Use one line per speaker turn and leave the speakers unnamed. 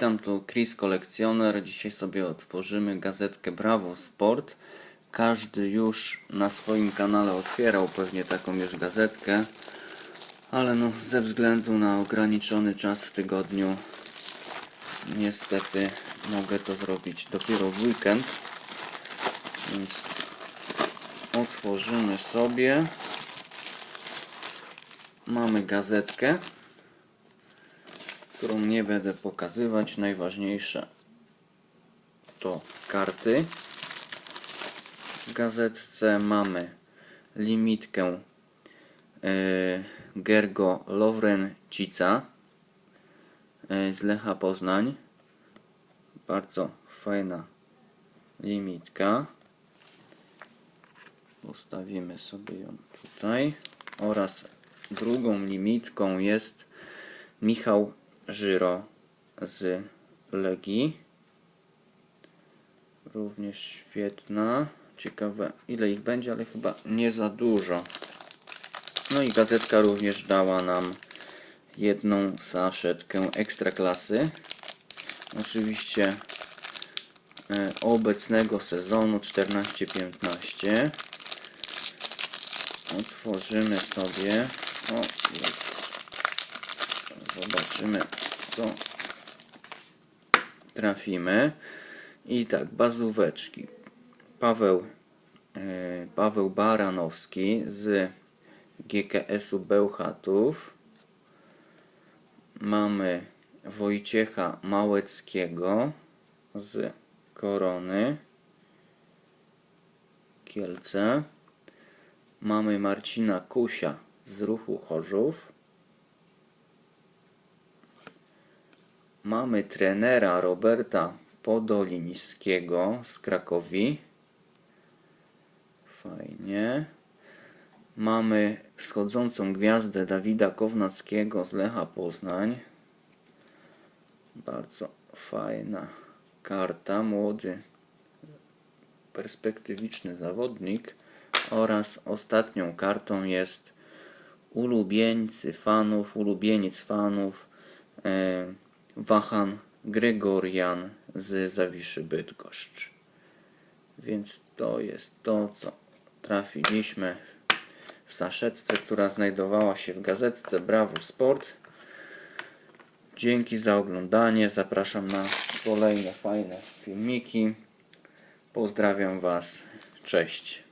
Witam, tu Chris Kolekcjoner. Dzisiaj sobie otworzymy gazetkę Bravo Sport. Każdy już na swoim kanale otwierał pewnie taką już gazetkę, ale no ze względu na ograniczony czas w tygodniu niestety mogę to zrobić dopiero w weekend. Więc otworzymy sobie. Mamy gazetkę którą nie będę pokazywać. Najważniejsze to karty. W gazetce mamy limitkę yy, Gergo Lovrencica yy, z Lecha Poznań. Bardzo fajna limitka. Postawimy sobie ją tutaj. Oraz drugą limitką jest Michał Żyro z Legii. Również świetna. Ciekawe ile ich będzie, ale chyba nie za dużo. No i gazetka również dała nam jedną saszetkę ekstra klasy. Oczywiście e, obecnego sezonu 14-15. Otworzymy sobie. O. Zobaczymy co trafimy. I tak, bazóweczki. Paweł, e, Paweł Baranowski z GKS-u Bełchatów. Mamy Wojciecha Małeckiego z Korony Kielce. Mamy Marcina Kusia z Ruchu Chorzów. Mamy trenera Roberta Podolińskiego z Krakowi. Fajnie. Mamy wschodzącą gwiazdę Dawida Kownackiego z Lecha Poznań. Bardzo fajna karta. Młody, perspektywiczny zawodnik. Oraz ostatnią kartą jest ulubieńcy fanów, ulubieniec fanów. E, Wahan Gregorian z Zawiszy Bydgoszcz. Więc to jest to, co trafiliśmy w saszetce, która znajdowała się w gazetce Bravo Sport. Dzięki za oglądanie. Zapraszam na kolejne fajne filmiki. Pozdrawiam Was. Cześć.